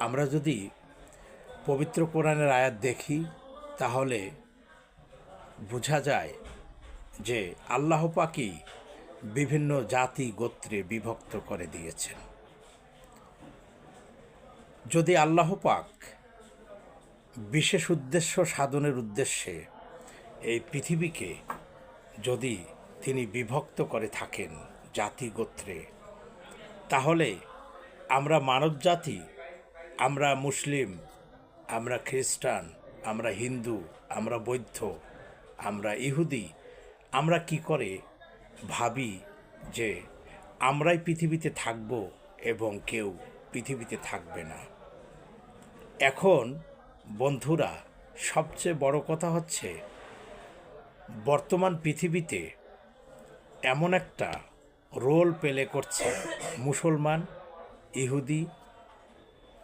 আমরা যদি পবিত্র কোরআনের আয়াত দেখি, তাহলে বোঝা যায় যে আল্লাহ পাকই বিভিন্ন জাতি গোত্রে বিভক্ত করে দিয়েছেন। যদি আল্লাহ পাক বিশেষ উদ্দেশ্য সাধনের উদ্দেশ্যে এই পৃথিবীকে যদি তিনি বিভক্ত করে থাকেন জাতি গোত্রে, তাহলে আমরা মানব জাতি আমরা মুসলিম, আমরা খ্রিস্টান, আমরা হিন্দু, আমরা বৌদ্ধ, আমরা ইহুদি, আমরা কি করে ভাবি যে আমরাই পৃথিবীতে থাকব এবং কেউ পৃথিবীতে থাকবে না? এখন, বন্ধুরা, সবচেয়ে বড় কথা হচ্ছে, বর্তমান পৃথিবীতে এমন একটা রোল প্লে করছে মুসলমান, ইহুদি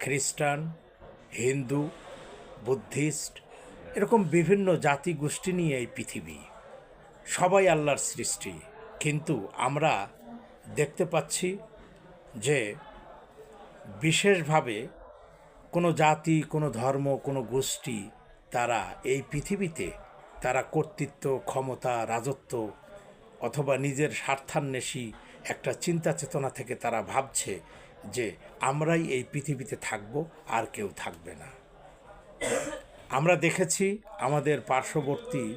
খ্রিস্টান, হিন্দু, বুদ্ধিস্ট, এরকম বিভিন্ন জাতি গোষ্ঠী নিয়ে এই পৃথিবী। সবাই আল্লাহর সৃষ্টি। কিন্তু আমরা দেখতে পাচ্ছি যে বিশেষভাবে কোনো জাতি, কোনো ধর্ম, কোনো গোষ্ঠী তারা এই পৃথিবীতে তারা কর্তৃত্ব, ক্ষমতা, রাজত্ব অথবা নিজের স্বার্থান্বেষী একটা চিন্তা চেতনা থেকে তারা ভাবছে যে আমরাই এই পৃথিবীতে থাকব, আর কেউ থাকবে না। আমরা দেখেছি আমাদের পার্শ্ববর্তী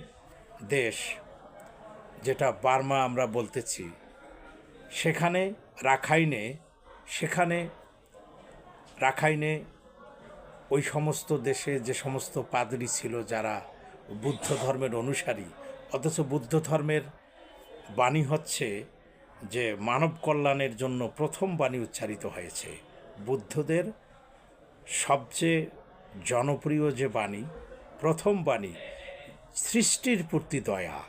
দেশ, যেটা বার্মা আমরা বলতেছি, সেখানে রাখাইনে সেখানে রাখাইনে ওই সমস্ত দেশে যে সমস্ত পাদরি ছিল যারা বুদ্ধ ধর্মের অনুসারী, অথচ বুদ্ধ ধর্মের বাণী হচ্ছে যে মানব কল্যাণের জন্য প্রথম বাণী উচ্চারিত হয়েছে। বুদ্ধদের সবচেয়ে জনপ্রিয় যে বাণী, প্রথম বাণী, সৃষ্টির প্রতি দয়া।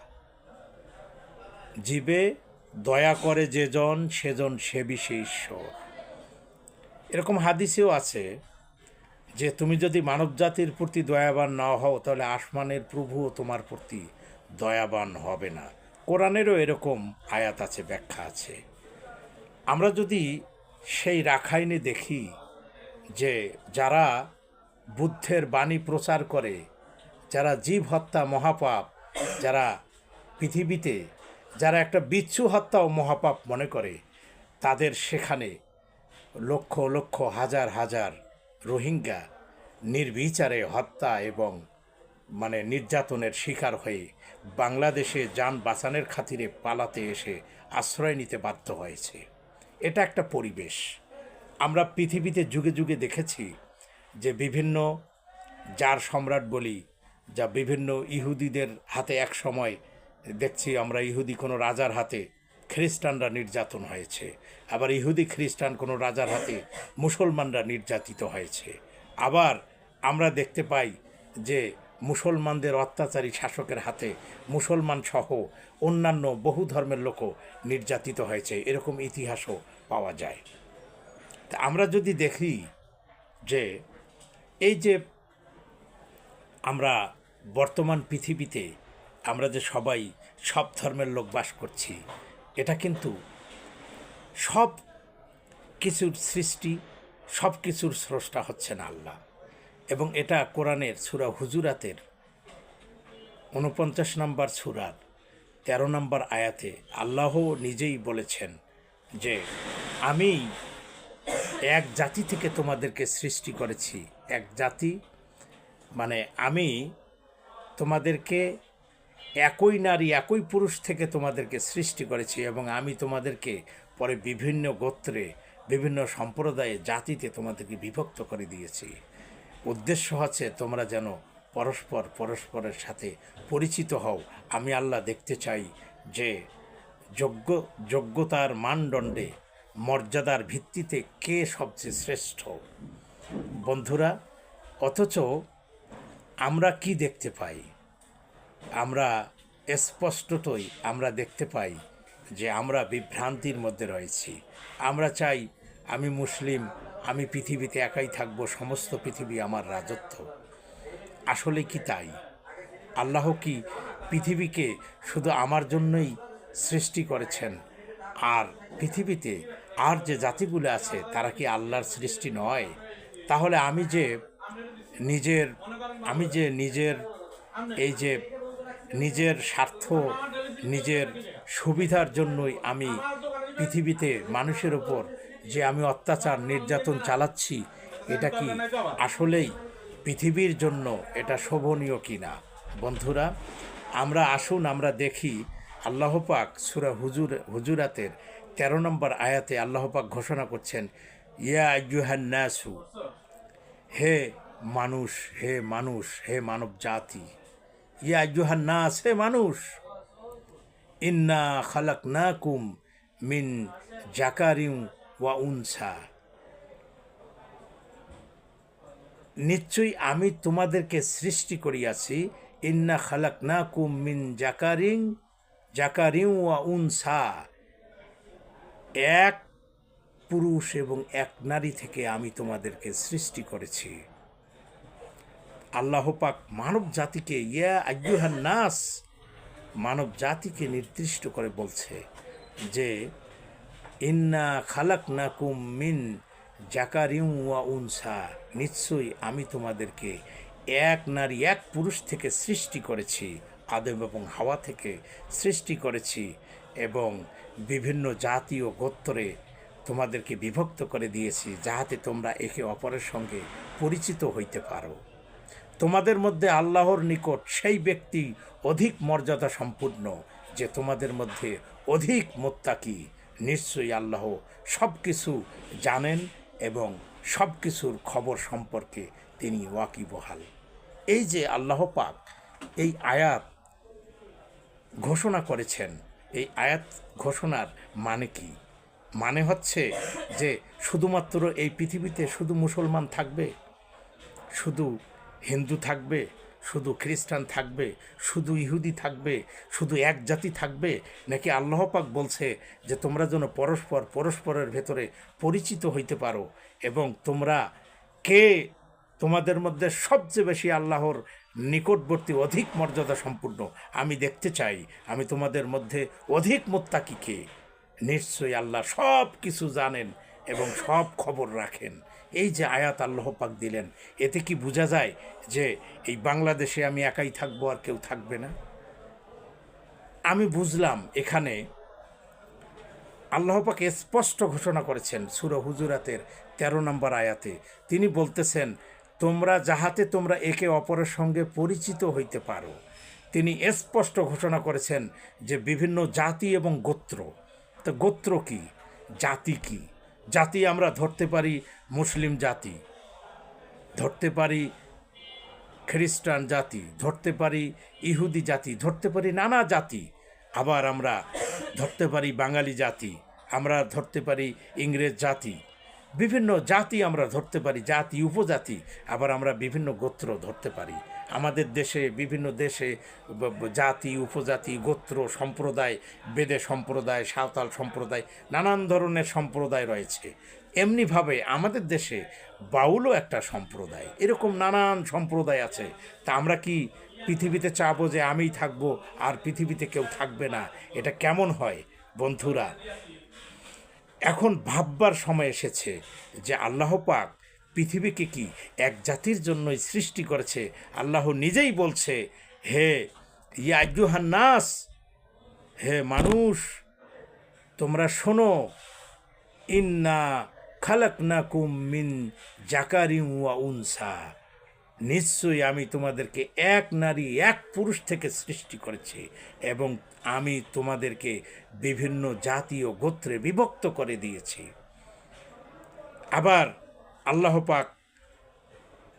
জীবে দয়া করে যেজন সেজন সে সে ঈশ্বর। এরকম হাদিসেও আছে যে তুমি যদি মানব জাতির প্রতি দয়াবান না হও, তাহলে আসমানের প্রভুও তোমার প্রতি দয়াবান হবে না। কোরআনেরও এরকম আয়াত আছে, ব্যাখ্যা আছে। আমরা যদি সেই রাখাইনে দেখি যে যারা বুদ্ধের বাণী প্রচার করে, যারা জীব হত্যা মহাপাপ, যারা পৃথিবীতে, যারা একটা বিচ্ছু হত্যা ও মহাপাপ মনে করে, তাদের সেখানে লক্ষ লক্ষ হাজার হাজার রোহিঙ্গা নির্বিচারে হত্যা এবং মানে নির্যাতনের শিকার হয়ে বাংলাদেশে যান বাঁচানোর খাতিরে পালাতে এসে আশ্রয় নিতে বাধ্য হয়েছে। এটা একটা পরিবেশ। আমরা পৃথিবীতে যুগে যুগে দেখেছি যে বিভিন্ন যার সম্রাট বলি, যা বিভিন্ন ইহুদিদের হাতে এক সময় দেখছি আমরা ইহুদি কোনো রাজার হাতে খ্রিস্টানরা নির্যাতন হয়েছে। আবার ইহুদি খ্রিস্টান কোনো রাজার হাতে মুসলমানরা নির্যাতিত হয়েছে। আবার আমরা দেখতে পাই যে মুসলমানদের অত্যাচারী শাসকের হাতে মুসলমান সহ অন্যান্য বহু ধর্মের লোকও নির্যাতিত হয়েছে। এরকম ইতিহাসও পাওয়া যায়। তা আমরা যদি দেখি যে এই যে আমরা বর্তমান পৃথিবীতে আমরা যে সবাই সব ধর্মের লোক বাস করছি, এটা কিন্তু সব কিছুর সৃষ্টি, সব কিছুর স্রষ্টা হচ্ছেন আল্লাহ। এবং এটা কোরআনের সুরা হুজুরাতের উনপঞ্চাশ নম্বর সুরার তেরো নম্বর আয়াতে আল্লাহ নিজেই বলেছেন যে, আমি এক জাতি থেকে তোমাদেরকে সৃষ্টি করেছি। এক জাতি মানে আমি তোমাদেরকে একই নারী, একই পুরুষ থেকে তোমাদেরকে সৃষ্টি করেছি এবং আমি তোমাদেরকে পরে বিভিন্ন গোত্রে, বিভিন্ন সম্প্রদায়ে, জাতিতে তোমাদেরকে বিভক্ত করে দিয়েছি। উদ্দেশ্য আছে তোমরা যেন পরস্পর পরস্পরের সাথে পরিচিত হও। আমি আল্লাহ দেখতে চাই যে যোগ্য, যোগ্যতার মানদণ্ডে, মর্যাদার ভিত্তিতে কে সবচেয়ে শ্রেষ্ঠ। বন্ধুরা, অথচ আমরা কি দেখতে পাই? আমরা স্পষ্টতই আমরা দেখতে পাই যে আমরা বিভ্রান্তির মধ্যে রয়েছি। আমরা চাই আমি মুসলিম আমি পৃথিবীতে একাই থাকব, সমস্ত পৃথিবী আমার রাজত্ব। আসলে কি তাই? আল্লাহ কি পৃথিবীকে শুধু আমার জন্যই সৃষ্টি করেছেন? আর পৃথিবীতে আর যে জাতিগুলো আছে, তারা কি আল্লাহর সৃষ্টি নয়? তাহলে আমি যে নিজের, আমি যে নিজের এই যে নিজের স্বার্থ, নিজের সুবিধার জন্যই আমি পৃথিবীতে মানুষের ওপর যে আমি অত্যাচার, নির্যাতন চালাচ্ছি, এটা কি আসলেই পৃথিবীর জন্য এটা শোভনীয় কি না বন্ধুরা, আমরা আসুন, আমরা দেখি আল্লাহ পাক সুরা হুজুর, হুজুরাতের তেরো নম্বর আয়াতে আল্লাহ পাক ঘোষণা করছেন, ইয়া আইয়ুহান নাসু, হে মানুষ হে মানুষ, হে মানব জাতি, ইয়া আইয়ুহান নাস, হে মানুষ, ইন্না খালাক না কুম মিন জাকারিউ ওয়া উনসা। নিশ্চয়ই আমি তোমাদেরকে সৃষ্টি করিয়াছি। ইন্না খালাক না কুম মিন জাকারিং জাকারিউ ওয়া উনসা। এক পুরুষ এবং এক নারী থেকে আমি তোমাদেরকে সৃষ্টি করেছি। আল্লাহ পাক মানব জাতিকে, ইয়া আজ্ঞুহান নাস, মানব জাতিকে নির্দিষ্ট করে বলছে যে ইন্না খালাক নাকুম মিন জাকারিউ ওয়া উনসা। নিশ্চয়ই আমি তোমাদেরকে এক নারী, এক পুরুষ থেকে সৃষ্টি করেছি, আদম এবং হাওয়া থেকে সৃষ্টি করেছি এবং বিভিন্ন জাতি ও গোত্রে তোমাদেরকে বিভক্ত করে দিয়েছি, যাহাতে তোমরা একে অপরের সঙ্গে পরিচিত হইতে পারো। তোমাদের মধ্যে আল্লাহর নিকট সেই ব্যক্তি অধিক মর্যাদা সম্পূর্ণ যে তোমাদের মধ্যে অধিক মোত্তাকি। নিশ্চয়ই আল্লাহ সব কিছু জানেন এবং সব কিছুর খবর সম্পর্কে তিনি ওয়াকিবহাল এই যে আল্লাহ পাক এই আয়াত ঘোষণা করেছেন, এই আয়াত ঘোষণার মানে কি? মানে হচ্ছে যে শুধুমাত্র এই পৃথিবীতে শুধু মুসলমান থাকবে? শুধু হিন্দু থাকবে? শুধু খ্রিস্টান থাকবে, শুধু ইহুদি থাকবে, শুধু এক জাতি থাকবে? নাকি আল্লাহ পাক বলছে যে তোমরা যেন পরস্পর পরস্পরের ভেতরে পরিচিত হইতে পারো এবং তোমরা কে? তোমাদের মধ্যে সবচেয়ে বেশি আল্লাহর নিকটবর্তী অধিক মর্যাদা সম্পূর্ণ। আমি দেখতে চাই, আমি তোমাদের মধ্যে অধিক মোত্তাকি কে? নিশ্চয়ই আল্লাহ সব কিছু জানেন এবং সব খবর রাখেন। এই যে আয়াত আল্লাহ পাক দিলেন, এতে কি বোঝা যায় যে এই বাংলাদেশে আমি একাই থাকব আর কেউ থাকবে না? আমি বুঝলাম এখানে আল্লাহ পাক স্পষ্ট ঘোষণা করেছেন সুর হুজুরাতের তেরো নম্বর আয়াতে। তিনি বলতেছেন, তোমরা যাহাতে তোমরা একে অপরের সঙ্গে পরিচিত হইতে পারো। তিনি স্পষ্ট ঘোষণা করেছেন যে বিভিন্ন জাতি এবং গোত্র। তো গোত্র কি? জাতি কি? জাতি আমরা ধরতে পারি মুসলিম জাতি, ধরতে পারি খ্রিস্টান জাতি, ধরতে পারি ইহুদি জাতি, ধরতে পারি নানা জাতি, আবার আমরা ধরতে পারি বাঙালি জাতি, আমরা ধরতে পারি ইংরেজ জাতি, বিভিন্ন জাতি আমরা ধরতে পারি, জাতি, উপজাতি, আবার আমরা বিভিন্ন গোত্র ধরতে পারি। আমাদের দেশে, বিভিন্ন দেশে জাতি, উপজাতি, গোত্র, সম্প্রদায়, বেদে সম্প্রদায়, সাঁওতাল সম্প্রদায়, নানান ধরনের সম্প্রদায় রয়েছে। এমনিভাবে আমাদের দেশে বাউলও একটা সম্প্রদায়। এরকম নানান সম্প্রদায় আছে। তা আমরা কি পৃথিবীতে চাবো যে আমিই থাকব আর পৃথিবীতে কেউ থাকবে না? এটা কেমন হয়? বন্ধুরা, এখন ভাববার সময় এসেছে যে আল্লাহ পাক পৃথিবীকে কি এক জাতির জন্যই সৃষ্টি করেছে? আল্লাহ নিজেই বলছে, হে ইয়াজুহান নাস, হে মানুষ, তোমরা শোনো, ইন্না খালাকনাকুম মিন জাকারিউ ওয়া উনসা। নিশ্চয়ই আমি তোমাদেরকে এক নারী, এক পুরুষ থেকে সৃষ্টি করেছি এবং আমি তোমাদেরকে বিভিন্ন জাতীয় গোত্রে বিভক্ত করে দিয়েছি। আবার আল্লাহ পাক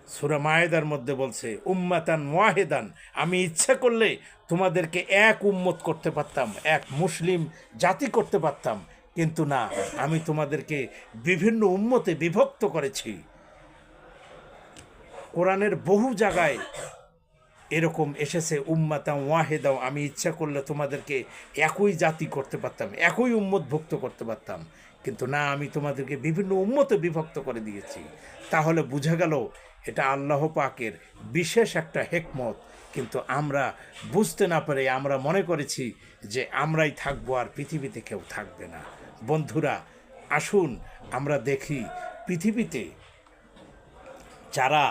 সুরা মায়েদার মধ্যে বলছে, উম্মাতান ওয়াহেদান, আমি ইচ্ছা করলে তোমাদেরকে এক উম্মত করতে পারতাম, এক মুসলিম জাতি করতে পারতাম, কিন্তু না, আমি তোমাদেরকে বিভিন্ন উম্মতে বিভক্ত করেছি। কোরআনের বহু জায়গায় এরকম এসেছে উম্মাতাম ওয়াহেদাও, আমি ইচ্ছা করলে তোমাদেরকে একই জাতি করতে পারতাম, একই উম্মতভুক্ত করতে পারতাম। কিন্তু না, আমি তোমাদেরকে বিভিন্ন উম্মতে বিভক্ত করে দিয়েছি। তাহলে বোঝা গেল এটা আল্লাহ পাকের বিশেষ একটা হেকমত। কিন্তু আমরা বুঝতে না পেরে আমরা মনে করেছি যে আমরাই থাকব আর পৃথিবীতে কেউ থাকবে না। বন্ধুরা, আসুন আমরা দেখি পৃথিবীতে যারা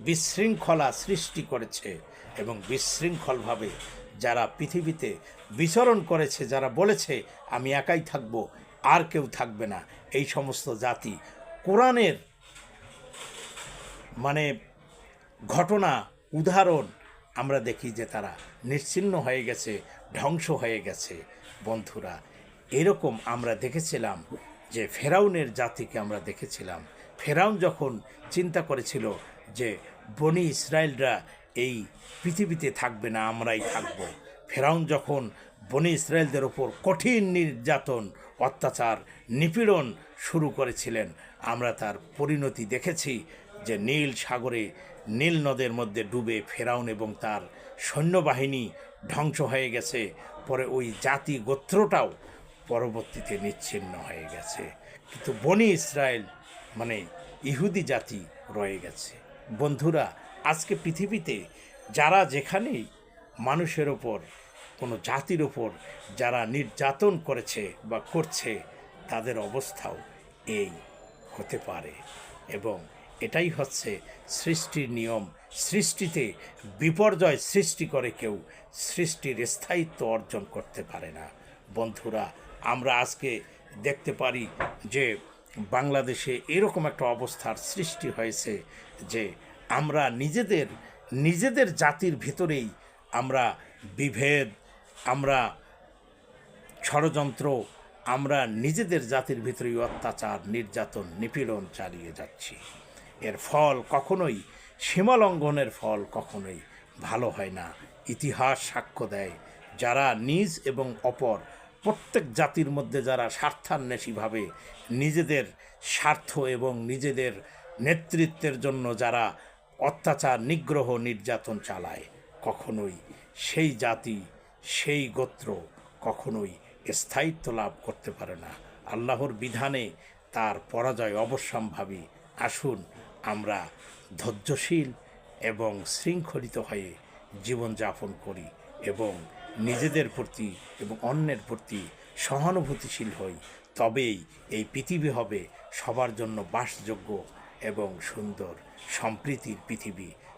বিশৃঙ্খলা সৃষ্টি করেছে এবং বিশৃঙ্খলভাবে যারা পৃথিবীতে বিচরণ করেছে, যারা বলেছে, আমি একাই থাকব আর কেউ থাকবে না এই সমস্ত জাতি। কোরআনের মানে ঘটনা, উদাহরণ আমরা দেখি যে তারা নিশ্চিহ্ন হয়ে গেছে, ধ্বংস হয়ে গেছে। বন্ধুরা, এরকম আমরা দেখেছিলাম যে ফেরাউনের জাতিকে আমরা দেখেছিলাম। ফেরাউন যখন চিন্তা করেছিল যে বনি ইসরায়েলরা এই পৃথিবীতে থাকবে না, আমরাই থাকব। ফেরাউন যখন বনি ইসরায়েলদের ওপর কঠিন নির্যাতন অত্যাচার, নিপীড়ন শুরু করেছিলেন। আমরা তার পরিণতি দেখেছি যে নীল সাগরে নীল নদের মধ্যে ডুবে ফেরাউন এবং তার সৈন্যবাহিনী ধ্বংস হয়ে গেছে। পরে ওই জাতি গোত্রটাও পরবর্তীতে নিচ্ছিন্ন হয়ে গেছে। কিন্তু বনি ইসরায়েল মানে ইহুদি জাতি রয়ে গেছে। বন্ধুরা, আজকে পৃথিবীতে যারা যেখানেই মানুষের ওপর কোনো জাতির ওপর যারা নির্যাতন করেছে বা করছে, তাদের অবস্থাও এই হতে পারে। এবং এটাই হচ্ছে সৃষ্টির নিয়ম। সৃষ্টিতে বিপর্যয় সৃষ্টি করে কেউ সৃষ্টির স্থায়িত্ব অর্জন করতে পারে না। বন্ধুরা, আমরা আজকে দেখতে পারি যে বাংলাদেশে এরকম একটা অবস্থার সৃষ্টি হয়েছে যে আমরা নিজেদের নিজেদের জাতির ভিতরেই আমরা বিভেদ আমরা ষড়যন্ত্র, আমরা নিজেদের জাতির ভিতরেই অত্যাচার, নির্যাতন, নিপীড়ন চালিয়ে যাচ্ছি। এর ফল কখনোই সীমালঙ্ঘনের ফল কখনোই ভালো হয় না। ইতিহাস সাক্ষ্য দেয়, যারা নিজ এবং অপর, প্রত্যেক জাতির মধ্যে যারা স্বার্থান্বেষীভাবে নিজেদের স্বার্থ এবং নিজেদের নেতৃত্বের জন্য যারা অত্যাচার, নিগ্রহ, নির্যাতন চালায়, কখনোই সেই জাতি সেই গোত্র কখনোই স্থায়িত্ব লাভ করতে পারে না। আল্লাহর বিধানে তার পরাজয় অবশ্যম্ভাবী। আসুন আমরা ধৈর্যশীল এবং শৃঙ্খলিত হয়ে জীবনযাপন করি এবং নিজেদের প্রতি এবং অন্যের প্রতি সহানুভূতিশীল হই। তবেই এই পৃথিবী হবে সবার জন্য বাসযোগ্য এবং সুন্দর। সম্প্রীতির পৃথিবী